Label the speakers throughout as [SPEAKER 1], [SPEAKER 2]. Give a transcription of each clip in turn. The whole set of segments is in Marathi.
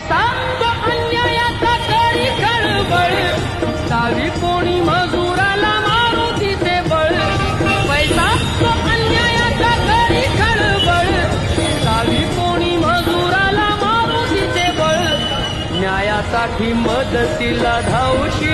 [SPEAKER 1] सांगतो अन्यायाचा करी खळबळ. सावी कोणी मजुराला बळ. पैसा तो अन्यायाचा करी खळबळ. सावी कोणी मजुराला मारू बळ. न्यायासाठी मदतीला
[SPEAKER 2] धावशी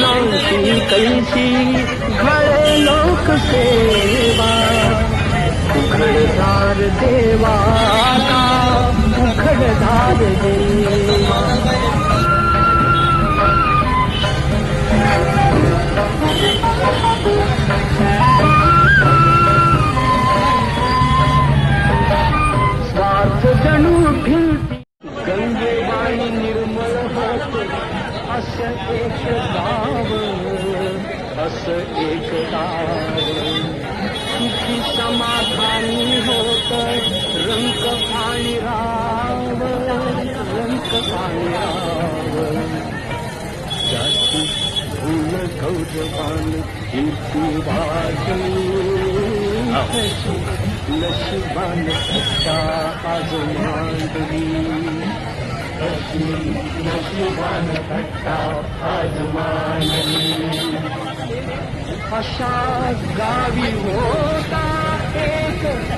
[SPEAKER 2] लौटी कैसी घड़े लोक सेवा उखड़धार देवा का उखड़धार देवा। स्वार्थ जनु फिर असं एक गाव असं एक गाव। सुखी समाधानी होत रंक पाणी राव रंक पाणी राव। जाती भूल गौरवान कीर्ती वाजवी। नशिबान त्या आज मांडली आज अशा गावी होता एक